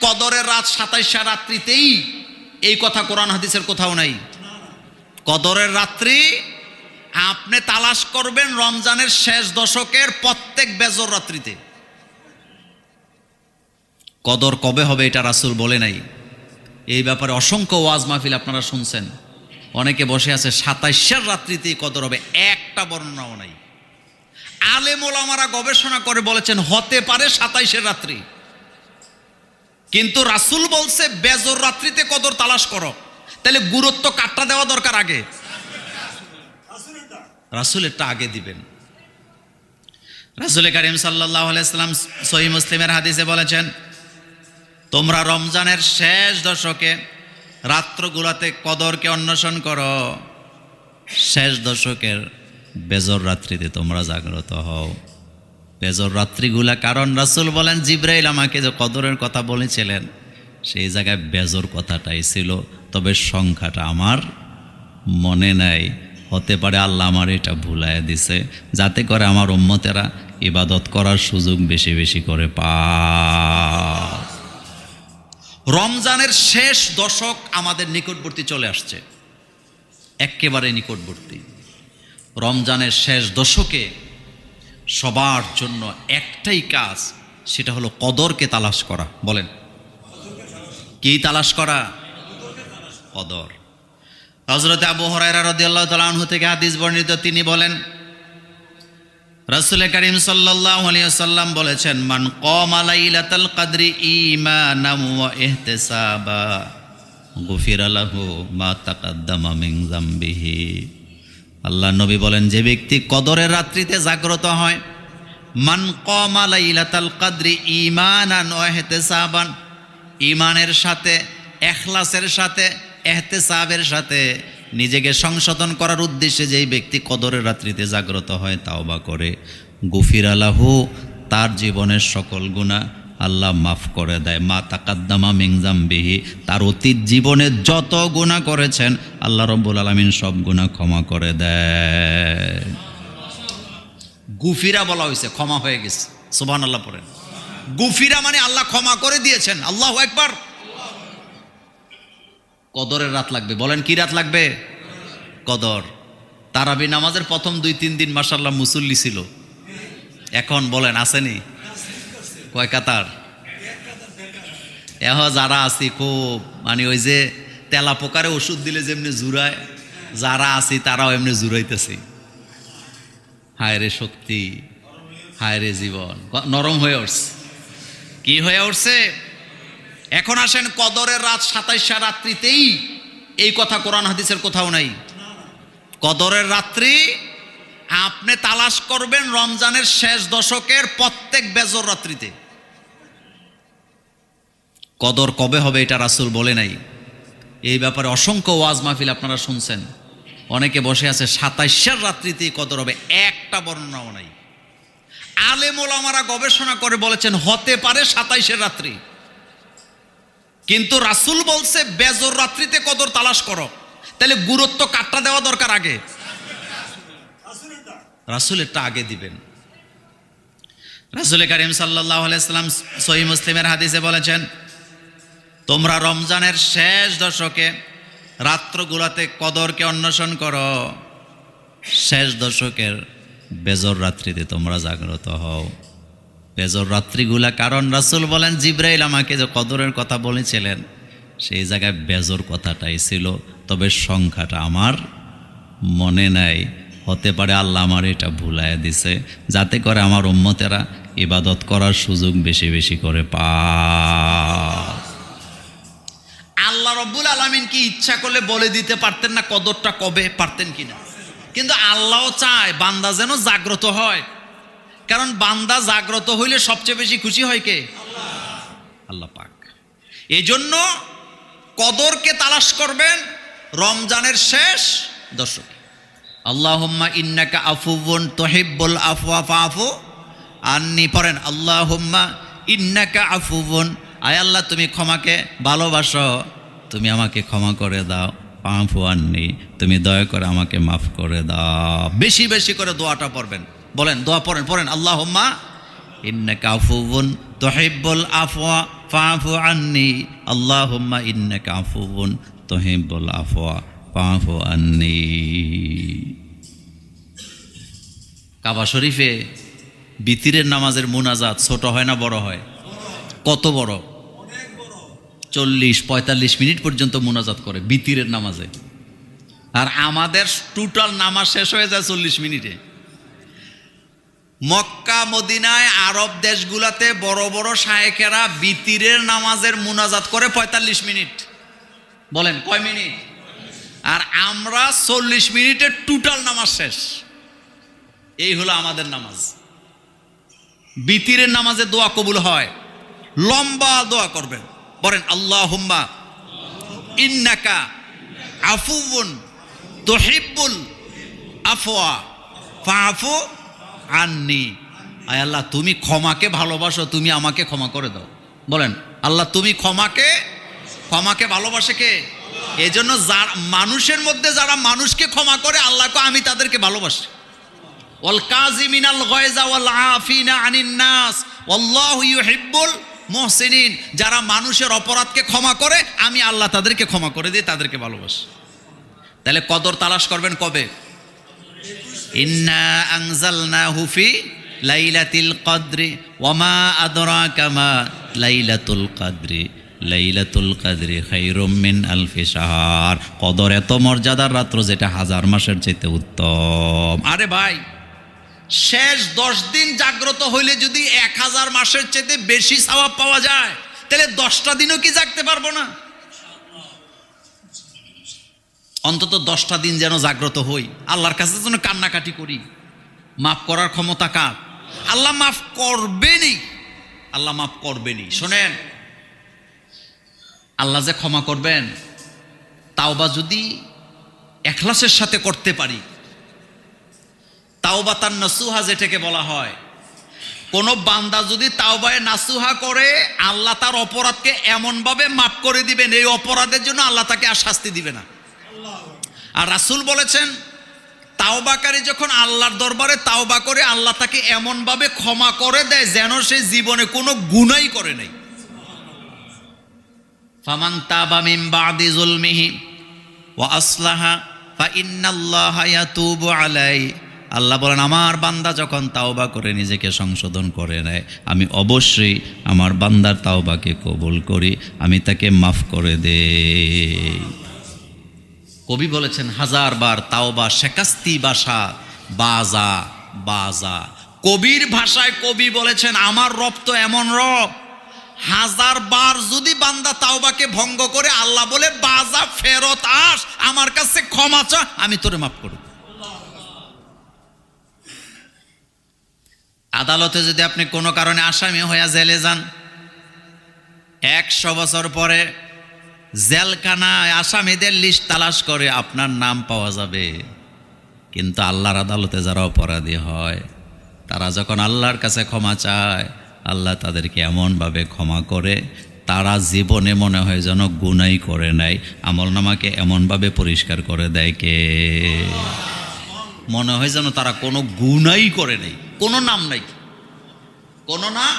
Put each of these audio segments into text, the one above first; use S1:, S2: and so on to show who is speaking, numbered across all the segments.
S1: কদরের রাত সাতাইশা রাত্রিতেই এই কথা কোরআন হাদিসের কোথাও নাই। কদরের রাত্রি আপনি তালাশ করবেন রমজানের শেষ দশকের প্রত্যেক বেজর রাত্রিতে। কদর কবে হবে এটা রাসুল বলে নাই। এই ব্যাপারে অসংখ্য ওয়াজ মাহফিল আপনারা শুনছেন। অনেকে বসে আছে, সাতাইশের রাত্রিতেই কদর হবে, একটা বর্ণনাও নাই। আলেম ওলামারা গবেষণা করে বলেছেন, হতে পারে সাতাইশের রাত্রি। কিন্তু রাসুল বলছে, বেজর রাত্রিতে কদর তালাশ করো। তাহলে গুরুত্ব কাটটা দেওয়া দরকার আগে। রাসুলেরটা আগে দিবেন। রাসুল করিম সাল্লাহ আলাইসাল্লাম সহি মুসলিমের হাদিসে বলেছেন, তোমরা রমজানের শেষ দশকে রাত্রগুলাতে কদরকে অন্বেষণ করো। শেষ দশকের বেজর রাত্রিতে তোমরা জাগ্রত হও। বেজর রাত্রিগুলা, কারণ রাসুল বলেন, জিব্রাইল আমাকে যে কদরের কথা বলেছিলেন, সেই জায়গায় বেজর কথাটাই ছিল। তবে সংখ্যাটা আমার মনে নাই। হতে পারে আল্লাহ আমার এটা ভুলায় দিছে। যাতে করে আমার উম্মতেরা ইবাদত করার সুযোগ বেশি বেশি করে পা রমজানের শেষ দশক আমাদের নিকটবর্তী চলে আসছে। একেবারে নিকটবর্তী। রমজানের শেষ দশকে সবার জন্য একটাই কাজ, সেটা হলো কদরকে তালাশ করা। বলেন। কি তালাশ করা? কদর। হজরত আবু হরাইরা রদিয়াল্লাহ তালাহু থেকে হাদিস বর্ণিত, তিনি বলেন রাসুল করিম সাল্লাহ সাল্লাম বলেছেন, মান কম আলাইলাতাল কাদরি ঈমানাম ওয়া ইহতিসাবা, গুফির আলাহু মা তাকাদ্দামা মিন যামবিহি। আল্লাহ নবী বলেন, যে ব্যক্তি কদরের রাত্রিতে জাগ্রত হয়, মান কম আলাইলাতাল কাদরি ঈমানান ওয়া ইহতিসাবান ঈমানের সাথে, এখলাসের সাথে, এহতেসাবের সাথে নিজেকে সংশোধন করার উদ্দেশ্যে যেই ব্যক্তি কদরের রাত্রিতে জাগ্রত হয়, তাওবা করে। গুফির আলাহু তার জীবনের সকল গুণা আল্লাহ মাফ করে দেয়। মা তাকাদ্দামা মিংজাম বিহি তার অতীত জীবনে যত গুণা করেছেন, আল্লাহ রব্বুল আলমিন সব গুণা ক্ষমা করে দেয়। গুফিরা বলা হয়েছে, ক্ষমা হয়ে গেছে। সুবান আল্লাহ পড়েন। গুফিরা মানে আল্লাহ ক্ষমা করে দিয়েছেন। আল্লাহ একবার কদরের রাত লাগবে। বলেন কি রাত লাগবে? কদর। তারাবি নামাজের প্রথম দুই তিন দিন মাসাল্লাহ মুসল্লি ছিল। এখন বলেন, আসেনি? কয় কাতার? এহ যারা আছি খুব মানে ওই যে তেলা পোকারে ওষুধ দিলে যেমনি জুড়ায়, যারা আছি তারাও এমনি জুড়াইতেছি। হায় রে শক্তি, হায় রে জীবন। নরম হয়ে উঠছে। কি হয়ে উঠছে? এখন আসেন কদরের রাত সাতাইশা রাত্রিতেই এই কথা কোরআন হাদিসের কোথাও নাই। কদরের রাত্রি আপনি তালাশ করবেন রমজানের শেষ দশকের প্রত্যেক বেজর রাত্রিতে। কদর কবে হবে এটা রাসুল বলে নাই। এই ব্যাপারে অসংখ্য ওয়াজ মাহফিল আপনারা শুনছেন। অনেকে বসে আছে, সাতাইশের রাত্রিতেই কদর হবে, একটা বর্ণনাও নাই। আলেম ওলামারা গবেষণা করে বলেছেন, হতে পারে সাতাইশের রাত্রি। কিন্তু রাসুল বলছে, বেজর রাত্রিতে কদর তালাশ করো। তাহলে গুরুত্ব কাটটা দেওয়া দরকার আগে। রাসুলেরটা আগে দিবেন। রাসুল করিম সাল্লাহ আলাইসাল্লাম সহি মুসলিমের হাদিসে বলেছেন তোমরা রমজানের শেষ দশকে রাত্রগুলাতে কদরকে অন্বেষণ করো। শেষ দশকের বেজর রাত্রিতে তোমরা জাগ্রত হও। বেজর রাত্রিগুলা কারণ রাসুল বলেন, জিব্রাইল আমাকে যে কদরের কথা বলেছিলেন, সেই জায়গায় বেজর কথাটাই ছিল। তবে সংখ্যাটা আমার মনে নাই। হতে পারে আল্লাহ আমার এটা ভুলায় দিছে। যাতে করে আমার উম্মতেরা ইবাদত করার সুযোগ বেশি বেশি করে পা আল্লাহ রব্বুল আলমিন কি ইচ্ছা করলে বলে দিতে পারতেন না কদরটা কবে পারতেন কিনা? কিন্তু আল্লাহও চায় বান্দা যেন জাগ্রত হয়। কারণ বান্দা জাগ্রত হইলে সবচেয়ে বেশি খুশি হয় কে? আল্লাহ। পাক। এই জন্য কদরকে তালাশ করবেন রমজানের শেষ দশক। আল্লাহুম্মা ইন্নাকা আফুবুন তহিব্বুল আফওয়া ফাফু আন্নি পড়েন, আল্লাহুম্মা ইন্নাকা আফুবুন আয় আল্লাহ, তুমি ক্ষমাকে ভালোবাসো। তুমি আমাকে ক্ষমা করে দাও। পাফু আননি, তুমি দয়া করে আমাকে মাফ করে দাও। বেশি বেশি করে দোয়াটা পড়বেন। বলেন, দোয়া পড়েন পড়েন। আল্লাহ ইন্নাকা আফুবুন তহিব্বুল আফওয়া ফাফু আন্নি। আল্লাহুম্মা, ইন্নাকা আফুউন তুহিব্বুল আফওয়া ফাফু আন্নি। কাবা শরীফে বিতিরের নামাজের মুনাজাত ছোট হয় না বড় হয়? কত বড়? চল্লিশ, পঁয়তাল্লিশ মিনিট পর্যন্ত মুনাজাত করে, বিতিরের নামাজে। আর আমাদের টোটাল নামাজ শেষ হয়ে যায় চল্লিশ মিনিটে। মক্কা, মদিনায় আরব দেশগুলাতে বড় বড় শায়েকেরা বিতিরের নামাজের মুনাজাত করে পঁয়তাল্লিশ মিনিট। বলেন, কয় মিনিট? আর আমরা চল্লিশ মিনিটের টোটাল নামাজ শেষ। এই হলো আমাদের নামাজ। বিতিরের নামাজে দোয়া কবুল হয়, লম্বা দোয়া করবেন। বলেন আল্লাহ ইন্নাকা আফুবুন তোহিব্বুল আফওয়া ফাফু আননি। আয় আল্লাহ, তুমি ক্ষমাকে ভালোবাসো, তুমি আমাকে ক্ষমা করে দাও। বলেন, আল্লাহ, তুমি ক্ষমাকে ক্ষমাকে ভালোবাসে কে? এই জন্য যার, মানুষের মধ্যে যারা মানুষকে ক্ষমা করে, আল্লাহকে আমি তাদেরকে ভালোবাসি। ওয়াল কাজিমিনাল গয়জা ওয়াল আফিনা আনিন নাস, ওয়াল্লাহু ইউহিব্বুল মুহসিনিন, যারা মানুষের অপরাধকে ক্ষমা করে, আমি আল্লাহ তাদেরকে ক্ষমা করে দিই তাদেরকে ভালোবাসি। তাহলে কদর তালাশ করবেন কবে? ইন্না আনজালনাহু ফি লাইলাতিল কদরি, ওয়ামা আদরাকা মা লাইলাতুল কদরি লাইলাতুল কদরি খায়রুম মিন আলফি শাহর। কদর এত মর্যাদার রাত্র যেটা হাজার মাসের চাইতে উত্তম। আরে ভাই শেষ দশ দিন জাগ্রত হইলে যদি এক হাজার মাসের চেয়ে বেশি সওয়াব পাওয়া যায়, তাহলে দশটা দিনও কি জাগতে পারব না? অন্তত দশটা দিন যেন জাগ্রত হই। আল্লাহর কাছে যেন কান্নাকাটি করি। মাফ করার ক্ষমতা কার? আল্লাহ মাফ করবেনই। আল্লাহ মাফ করবেনি শোনেন, আল্লাহ যে ক্ষমা করবেন, তাওবা যদি এখলাসের সাথে করতে পারি তাওবা তার নাসুহা যেটাকে বলা হয়। কোন বান্দা যদি তাওবায় নাসুহা করে, আল্লাহ তার অপরাধকে এমনভাবে মাফ করে দিবেন, এই অপরাধের জন্য আল্লাহ তাকে আর শাস্তি দিবে না। আর রাসুল বলেছেন, তাওবাকারী যখন আল্লাহর দরবারে তাওবা করে, আল্লাহ তাকে এমনভাবে ক্ষমা করে দেয় যেন সে জীবনে কোনো গুনাই করে নাই। ফামান তাবা মিন বাদি জুলমিহি ওয়া আসলাহা ফা ইন্নাল্লাহা ইয়াতুবু আলাই আল্লাহ বলেন, আমার বান্দা যখন তাওবা করে নিজেকে সংশোধন করে নেয়, আমি অবশ্যই আমার বান্দার তাওবাকে কবুল করি, আমি তাকে মাফ করে দে কবি বলেছেন, হাজার বার তাওবা শেকাস্তি বাসা, বাজা বাজা। কবির ভাষায় কবি বলেছেন, আমার রব তো এমন রব, হাজার বার যদি বান্দা তাওবাকে ভঙ্গ করে, আল্লাহ বলে, বাজা ফেরত আস, আমার কাছে ক্ষমা চা আমি তোরে মাফ করব। আদালতে যদি আপনি কোনো কারণে আসামি হইয়া জেলে যান, একশো বছর পরে জেলখানায় আসামিদের লিস্ট তালাশ করে আপনার নাম পাওয়া যাবে। কিন্তু আল্লাহর আদালতে যারা অপরাধী হয়, তারা যখন আল্লাহর কাছে ক্ষমা চায়, আল্লাহ তাদেরকে এমনভাবে ক্ষমা করে, তারা জীবনে মনে হয় যেন গুনাই করে নেয়, আমল নামাকে এমনভাবে পরিষ্কার করে দেয় কে? মনে হয় যেন তারা কোনো গুনাই করে নেই। কোনো নাম নাই। কোনো না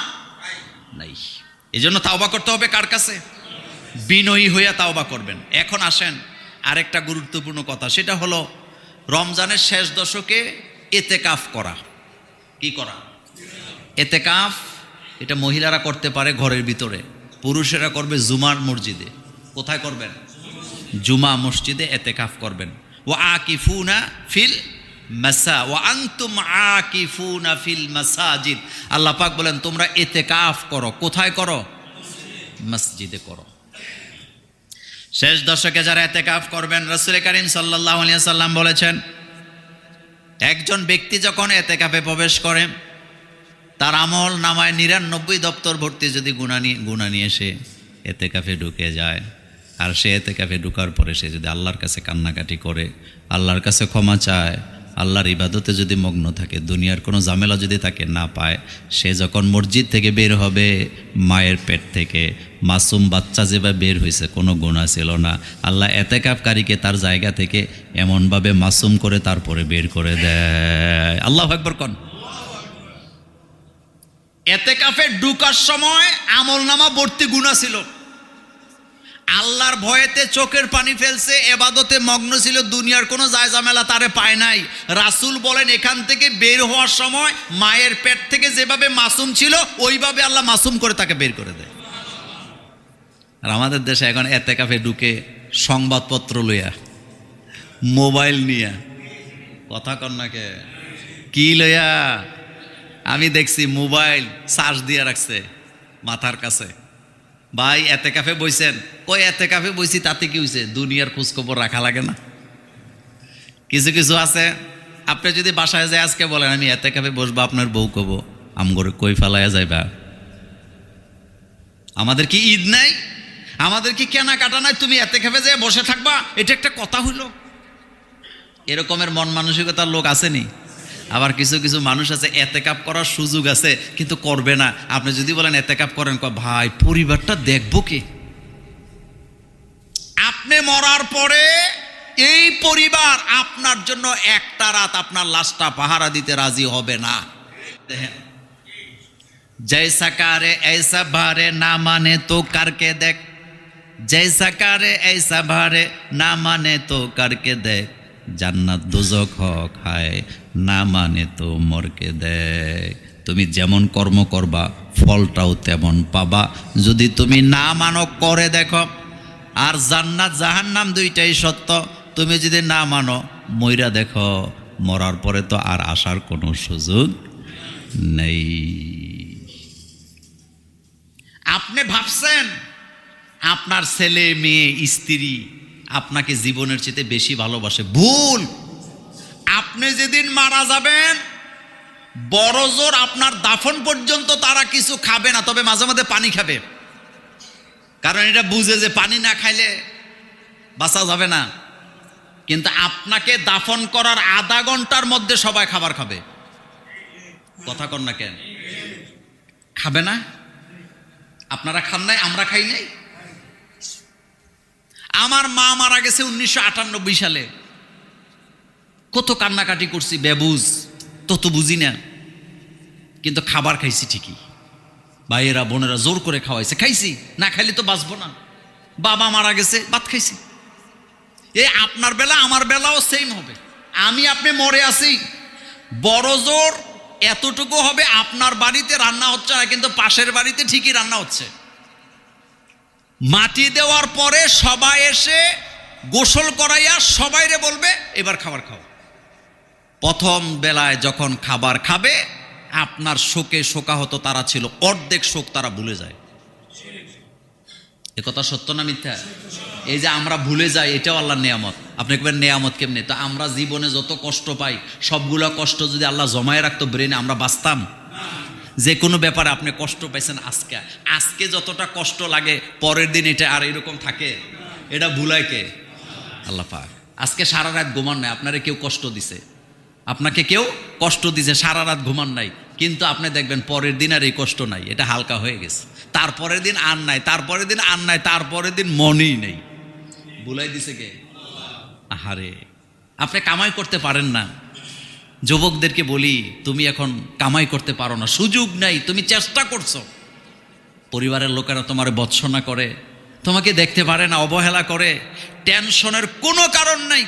S1: নাই। এই জন্য তাওবা করতে হবে কার কাছে? বিনয়ী হইয়া তাওবা করবেন। এখন আসেন, আরেকটা গুরুত্বপূর্ণ কথা। সেটা হলো, রমজানের শেষ দশকে এতেকাফ করা। কি করা? এতেকাফ, এটা মহিলারা করতে পারে ঘরের ভিতরে। পুরুষেরা করবে জুমার মসজিদে। কোথায় করবেন? জুমা মসজিদে এতেকাফ করবেন। ও আকিফুনা ফিল মাসা ও আংতুম আকিফুনা ফিল মাসাজিদ। আল্লাহ পাক বলেন, তোমরা এতেকাফ করো। কোথায় করো? মসজিদে করো। শেষ দশকে যারা এতেকাফ করবেন, রসুল করিম সাল্লাহ সাল্লাম বলেছেন, একজন ব্যক্তি যখন এতেকাফে প্রবেশ করে, তার আমল নামায় নিরানব্বই দপ্তর ভর্তি যদি গুণা নিয়ে গুণা নিয়ে সে এতেকাফে ঢুকে যায়। আর সে এতেকাফে ঢুকার পরে সে যদি আল্লাহর কাছে কান্নাকাটি করে, আল্লাহর কাছে ক্ষমা চায় আল্লাহর ইবাদতে যদি মগ্ন থাকে, দুনিয়ার কোনো ঝামেলা যদি তাকে না পায়, সে যখন মসজিদ থেকে বের হবে, মায়ের পেট থেকে, মাসুম বাচ্চা যেভাবে বের হয়েছে কোনো গুণা ছিল না। আল্লাহ এতেকাফকারীকে তার জায়গা থেকে এমনভাবে মাসুম করে তারপরে বের করে দেয়। আল্লাহ একবার কন। এতে কাফে ঢুকার সময় আমল নামা ভর্তি গুণা ছিল। আল্লাহর ভয়েতে চোখের পানি ফেলছে, এবাদতে মগ্ন ছিল দুনিয়ার কোনো জায়জামেলা তারে পায় নাই। রাসূল বলেন, এখান থেকে বের হওয়ার সময় মায়ের পেট থেকে যেভাবে মাসুম ছিল, ওইভাবে আল্লাহ মাসুম করে তাকে বের করে দেয়। আর আমাদের দেশে এখন এতে কাফে ঢুকে সংবাদপত্র লইয়া, মোবাইল নিয়া, কথা কন্যাকে কি লইয়া? আমি দেখছি মোবাইল চার্জ দিয়ে রাখছে মাথার কাছে। ভাই, এতে কাফে বইছেন। কই এতে কাফে বইছি, তাতে কি হয়েছে দুনিয়ার খোঁজখবর রাখা লাগে না। কিছু কিছু আছে। আপনি যদি বাসায় যায় আজকে বলেন, আমি এতে কাফে বসবো, আপনার বউ কব, আমগরে কই ফালাইয়া যাইবা? আমাদের কি ঈদ নাই? আমাদের কি কেনাকাটা নাই? তুমি এতে কাফে যায় বসে থাকবা? এটা একটা কথা হইল। এরকমের মন মানসিকতার লোক আসেনি আবার কিছু কিছু মানুষ আছে এতে কাপ করার সুযোগ আছে, কিন্তু করবে না। আপনি যদি বলেন এতে কাপ করেন ভাই, পরিবারটা দেখব কি? আপনি মরার পরে এই পরিবার আপনার জন্য একটা রাত আপনার লাশটা পাহারা দিতে রাজি হবে না। দেখেন কারে এইসা ভারে না মানে তো কারকে দেখ। জৈসা কারে এইসা ভারে না মানে তো কারকে দেখ। জান্নাত দুজক হক, হায়, না মানে তো মরকে দেখ তুমি যেমন কর্ম করবা, ফলটাও তেমন পাবা। যদি তুমি না মানো, করে দেখো। আর জান্নাত, জাহান্নাম দুইটাই সত্য। তুমি যদি না মানো, মইরা দেখো। মরার পরে তো আর আসার কোনো সুযোগ নেই। আপনি ভাবছেন, আপনার ছেলে, মেয়ে, স্ত্রী আপনাকে জীবনের চেয়ে বেশি ভালোবাসে। ভুল! আপনি যেদিন মারা যাবেন, বড় জোর আপনার দাফন পর্যন্ত তারা কিছু খাবে না, তবে মাঝে মাঝে পানি খাবে। কারণ এটা বুঝে যে পানি না খাইলে বাঁচা যাবে না। কিন্তু আপনাকে দাফন করার আধা ঘণ্টার মধ্যে সবাই খাবার খাবে। কথা কন না কেন? খাবে না? আপনারা খান নাই, আমরা খাই নাই? আমার মা মারা গেছে উনিশশো আটানব্বই সালে। কত কান্নাকাটি করছি, বেবুজ। তত বুঝি না। কিন্তু খাবার খাইছি ঠিকই। ভাইয়েরা, বোনেরা জোর করে খাওয়াইছে। খাইছি, না খাইলে তো বাঁচবো না। বাবা মারা গেছে, ভাত খাইছি। এই আপনার বেলা, আমার বেলাও সেম হবে। আমি আপনি মরে আছি। বড় জোর এতটুকু হবে, আপনার বাড়িতে রান্না হচ্ছে না, কিন্তু পাশের বাড়িতে ঠিকই রান্না হচ্ছে। মাটি দেওয়ার পরে সবাই এসে গোসল করাইয়া সবাইরে বলবে, এবার খাবার খাও। প্রথম বেলায় যখন খাবার খাবে, আপনার শোকে শোকাহত তারা ছিল, অর্ধেক শোক তারা ভুলে যায়। এ কথা সত্য না মিথ্যা? এই যে আমরা ভুলে যাই, এটাও আল্লাহর নেয়ামত। আপনি একবার নেয়ামত কেমনি? তো আমরা জীবনে যত কষ্ট পাই, সবগুলা কষ্ট যদি আল্লাহ জমায় রাখতো ব্রেনে আমরা বাঁচতাম। যে কোনো ব্যাপারে আপনি কষ্ট পাইছেন আজকে। আজকে যতটা কষ্ট লাগে, পরের দিন এটা আর এরকম থাকে। এটা ভুলায় কে? আল্লাহ পাক। আজকে সারা রাত ঘুমান নাই, আপনারে কেউ কষ্ট দিছে। আপনাকে কেউ কষ্ট দিছে, সারা রাত ঘুমান নাই। কিন্তু আপনি দেখবেন পরের দিন আর এই কষ্ট নাই, এটা হালকা হয়ে গেছে। তারপরের দিন আর নাই, তারপরের দিন আর নাই, তারপরের দিন মনেই নেই। ভুলাই দিছে কে? আহারে। আপনি কামাই করতে পারেন না। যুবকদেরকে বলি, তুমি এখন কামাই করতে পারো না। সুযোগ নাই, তুমি চেষ্টা করছ। পরিবারের লোকেরা তোমার বৎসনা করে, তোমাকে দেখতে পারে না, অবহেলা করে। টেনশনের কোনো কারণ নাই।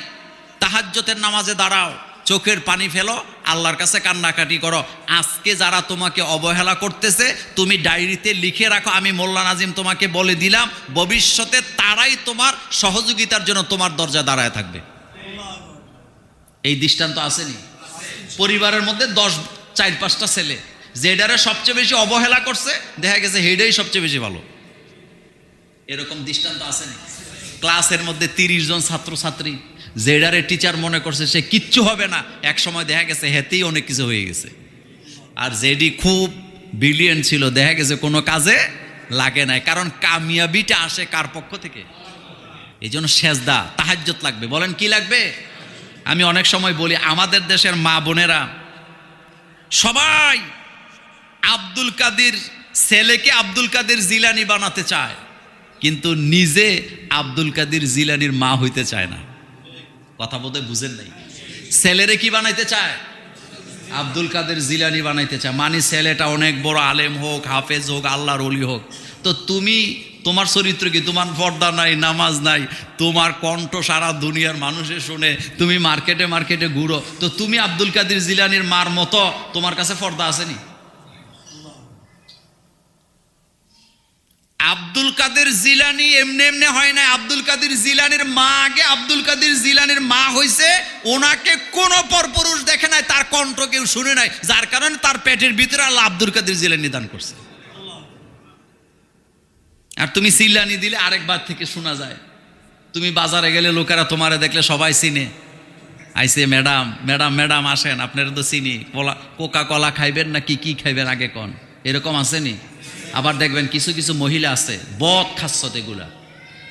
S1: তাহাজ্যতের নামাজে দাঁড়াও, চোখের পানি ফেলো, আল্লাহর কাছে কান্নাকাটি করো। আজকে যারা তোমাকে অবহেলা করতেছে, তুমি ডায়েরিতে লিখে রাখো, আমি মোল্লা নাজিম তোমাকে বলে দিলাম, ভবিষ্যতে তারাই তোমার সহযোগিতার জন্য তোমার দরজা দাঁড়ায় থাকবে। এই দৃষ্টান্ত আসেনি? পরিবারের মধ্যে দশ, চার, পাঁচটা ছেলে। যেডারে সবচেয়ে বেশি অবহেলা করছে, দেখা গেছে হেডাই সবচেয়ে বেশি ভালো। এরকম দৃষ্টান্ত আসেনি ক্লাসের মধ্যে তিরিশ জন ছাত্র ছাত্রী যেডারে টিচার মনে করছে সে কিচ্ছু হবে না। এক সময় দেখা গেছে হেতেই অনেক কিছু হয়ে গেছে। আর জেডি খুব বিলিয়ন ছিল, দেখা গেছে কোনো কাজে লাগে নাই। কারণ কামিয়াবিটা আসে কার পক্ষ থেকে? এই জন্য সেজদা তাহাজ্জত লাগবে। বলেন কি লাগবে? আমি অনেক সময় বলি, আমাদের দেশের মা বোনেরা, সবাই আব্দুল কাদির ছেলেকে আব্দুল কাদের জিলানি বানাতে চায়, কিন্তু নিজে আব্দুল কাদির জিলানির মা হইতে চায় না। কথা বোধহয় বুঝেন নাই। ছেলেরে কি বানাইতে চায়? আব্দুল কাদের জিলানি বানাইতে চায়। মানে ছেলেটা অনেক বড় আলেম হোক, হাফেজ হোক, আল্লাহর অলি হোক। তো তুমি তোমার চরিত্র কি? তোমার পর্দা নাই, নামাজ নাই, তোমার কণ্ঠ সারা দুনিয়ার মানুষে শুনে, তুমি মার্কেটে মার্কেটে ঘুরো। তো তুমি আব্দুল কাদির জিলানির মার মতো তোমার কাছে পর্দা আসেনি আব্দুল কাদের জিলানি এমনি এমনি হয় না আব্দুল কাদের জিলানির মা আগে আব্দুল কাদের জিলানির মা হইছে, ওনাকে কোন পরপুরুষ দেখে নাই, তার কণ্ঠ কেউ শুনে নাই, যার কারণে তার পেটের ভিতরে আল্লাহ আব্দুল কাদের জিলানি দান করছে। আর তুমি সিলানি দিলে আরেকবার থেকে শোনা যায়। তুমি বাজারে গেলে লোকেরা তোমারে দেখলে সবাই চিনে। আইসে, ম্যাডাম ম্যাডাম ম্যাডাম, আসেন, আপনারা তো চিনি। কলা কোকা কলা খাইবেন না কি কি খাইবেন আগে কোন? এরকম আসেনি। আবার দেখবেন কিছু কিছু মহিলা আছে, বদ খাচ্ছত এগুলা।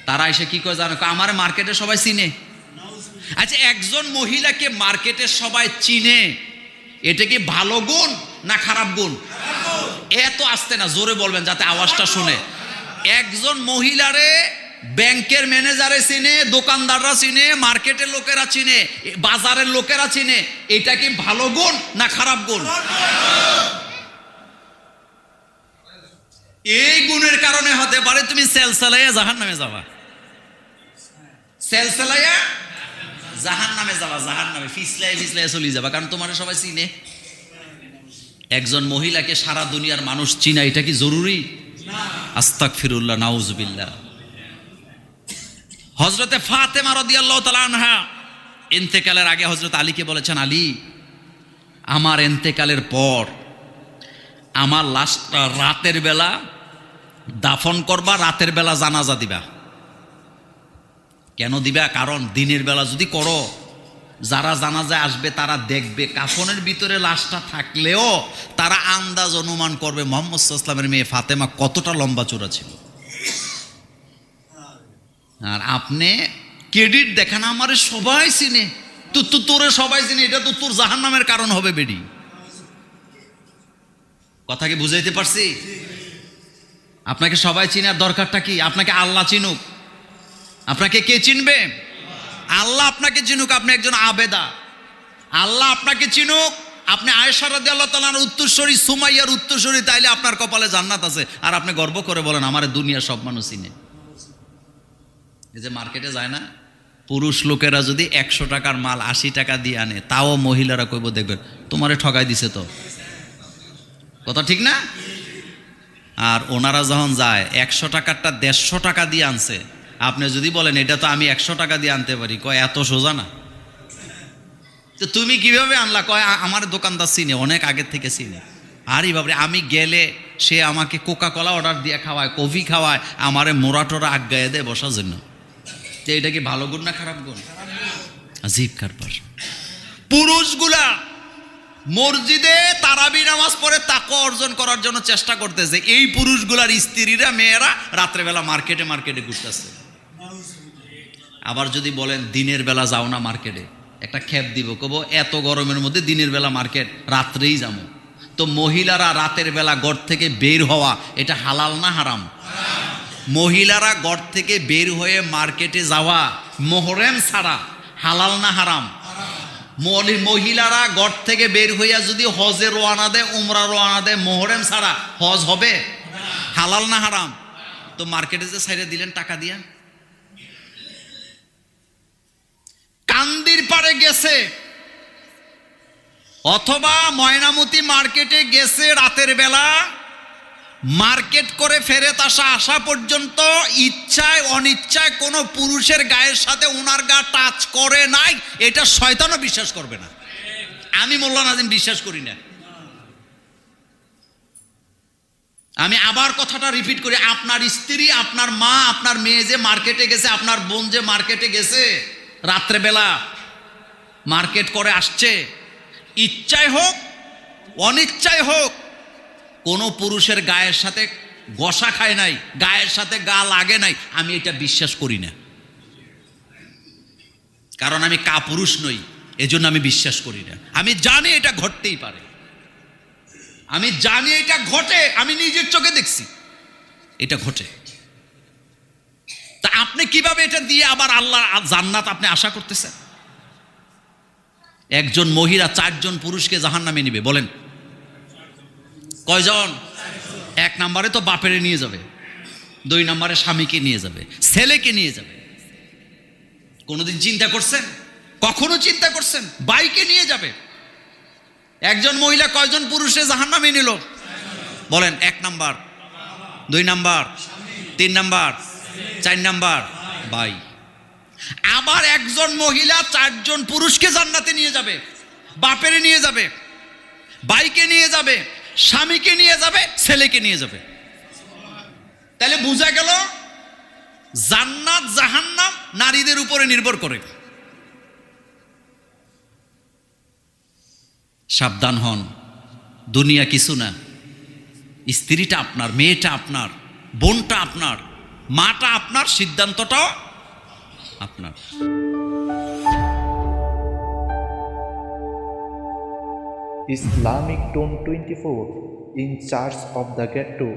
S1: তারা এসে কি করে জানো? আমার মার্কেটে সবাই চিনে। আচ্ছা একজন মহিলাকে মার্কেটে সবাই চিনে, এটা কি ভালো গুণ না খারাপ গুণ? এত আসতে না, জোরে বলবেন যাতে আওয়াজটা শুনে। একজন মহিলারে ব্যাংকের ম্যানেজারে চিনে, দোকানদাররা চিনে, মার্কেটের লোকেরা চিনে, বাজারের লোকেরা চিনে, এটা কি ভালো গুণ না খারাপ গুণ? এই গুণের কারণে হতে পারে তুমি সেল চালাইয়া জাহান নামে যাবা। সেল চালাইয়া জাহান নামে যাবা জাহান নামে ফিসলাই ফিসলাই চলে যাবা, কারণ তোমার সবাই চিনে। একজন মহিলাকে সারা দুনিয়ার মানুষ চিনা, এটা কি জরুরি? আস্তাক ফিরুল্লাহ নাউজবিল্লাহ। হজরতে ফাতেমা রদিয়াল্লাহ তালা আনহা এন্তেকালের আগে হজরত আলীকে বলেছেন, আলী, আমার এন্তেকালের পর আমার লাশটা রাতের বেলা দাফন করবা, রাতের বেলা জানাজা দিবা। কেন দিবা? কারণ দিনের বেলা যদি করো যারা জানাজায় আসবে, তারা দেখবে। কাফনের ভিতরে লাশটা থাকলেও তারা আন্দাজ অনুমান করবে, মোহাম্মদ ইসলামের মেয়ে ফাতেমা কতটা লম্বা চূড়া ছিল। আর আপনি ক্রেডিট দেখান, আমারে সবাই চিনে। তো তো তোরে সবাই চিনে, এটা তো তোর জাহান নামের কারণ হবে বেডি। কথা কি বুঝাইতে পারছি? আপনাকে সবাই চিনার দরকারটা কি? আপনাকে আল্লাহ চিনুক। আপনাকে কে চিনবে? আল্লাহ আপনাকে চিনুক, আপনি একজন আবেদা। আল্লাহ আপনাকে চিনুক, আপনি আয়সারাদি আল্লাহ তালার উত্তরস্বরী সুমাইয়ার উত্তরস্বরী তাইলে আপনার কপালে জান্নাত আছে। আর আপনি গর্ব করে বলেন, আমার দুনিয়া সব মানুষ চিনে। এই যে মার্কেটে যায় না, পুরুষ লোকেরা যদি একশো টাকার মাল আশি টাকা দিয়ে আনে, তাও মহিলারা কইব, দেখবেন, তোমারে ঠকাই দিছে তো। কথা ঠিক না? আর ওনারা যখন যায়, একশো টাকারটা দেড়শো টাকা দিয়ে আনছে আপনি যদি বলেন, এটা তো আমি একশো টাকা দিয়ে আনতে পারি, কয়, এত সোজা না। তো তুমি কীভাবে আনলা? কয় আমার দোকানদার চিনে, অনেক আগের থেকে চিনে। আরে বাবরে আমি গেলে সে আমাকে কোকা কলা অর্ডার দিয়ে খাওয়ায়, কফি খাওয়ায়, আমারে মোরাটোরা আজ্ঞায় দেয় বসার জন্য। তো এটা কি ভালো গুণ না খারাপ গুণ? আজিব কারবার। পুরুষগুলা মসজিদে তারাবি নামাজ পড়ে তাকে অর্জন করার জন্য চেষ্টা করতেছে। এই পুরুষগুলার স্ত্রীরা, মেয়েরা রাত্রেবেলা মার্কেটে মার্কেটে ঘুরতেছে। আবার যদি বলেন, দিনের বেলা যাও না মার্কেটে। একটা খ্যাপ দিব, কব, এত গরমের মধ্যে দিনের বেলা মার্কেট, রাত্রেই যাব। তো মহিলারা রাতের বেলা ঘর থেকে বের হওয়া, এটা হালাল না হারাম? মহিলারা ঘর থেকে বের হয়ে মার্কেটে যাওয়া, মোহরেম ছাড়া হালাল না হারাম? মহিলারা ঘর থেকে বের হইয়া যদি হজে রোয়ানা দেয়, উমরা রোয়ানা দেয়, মোহরেম ছাড়া হজ হবে? হালাল না হারাম? তো মার্কেটে যে সাইডে দিলেন, টাকা দিয়া? কান্দির পাড়ে গেছে। অথবা ময়নামতি মার্কেটে গেছে রাতের বেলা। মার্কেট করে ফেরত আসা আসা পর্যন্ত ইচ্ছায় অনিচ্ছায় কোনো পুরুষের গায়ের সাথে ওনার গা টাচ করে নাই। এটা শয়তানও বিশ্বাস করবে না। আমি মোল্লা নাজিম বিশ্বাস করি না। আমি আবার কথাটা রিপিট করি, আপনার স্ত্রী, আপনার মা, আপনার মেয়ে যে মার্কেটে গেছে, আপনার বোন যে মার্কেটে গেছে রাত্রেবেলা মার্কেট করে আসছে। ইচ্ছায় হোক, অনিচ্ছায় হোক, কোনো পুরুষের গায়ের সাথে গসা খায় নাই, গায়ের সাথে গা লাগে নাই, আমি এটা বিশ্বাস করি না। কারণ আমি কা পুরুষ নই, এজন্য আমি বিশ্বাস করি না। আমি জানি এটা ঘটতেই পারে। আমি জানি এটা ঘটে, আমি নিজের চোখে দেখছি। এটা ঘটে। আপনি কীভাবে এটা দিয়ে আবার আল্লাহ জান্নাত আপনি আশা করতেছেন? একজন মহিলা চারজন পুরুষকে জাহান নামে নিবে, বলেন। কয়জন? এক নম্বরে তো বাপেরে নিয়ে যাবে, দুই নম্বরে স্বামীকে নিয়ে যাবে, ছেলেকে নিয়ে যাবে। কোনোদিন চিন্তা করছেন? কখনো চিন্তা করছেন? বাইকে নিয়ে যাবে। একজন মহিলা কয়জন পুরুষে জাহান নামে নিল? বলেন, এক নাম্বার, দুই নাম্বার, তিন নাম্বার। চার নাম্বার বাই আবার একজন মহিলা চারজন পুরুষকে জান্নাতে নিয়ে যাবে, বাপেরে নিয়ে যাবে বাইকে নিয়ে যাবে, স্বামীকে নিয়ে যাবে, ছেলেকে নিয়ে যাবে। তাহলে বোঝা গেল, জান্নাত জাহান্নাম নারীদের উপরে নির্ভর করে। সাবধান হন, দুনিয়া কিছু না। স্ত্রীটা আপনার, মেয়েটা আপনার, বোনটা আপনার। মাটা আপনার সিদ্ধান্তটাও আপনার।
S2: Islamic tone twenty four in charge of the gate two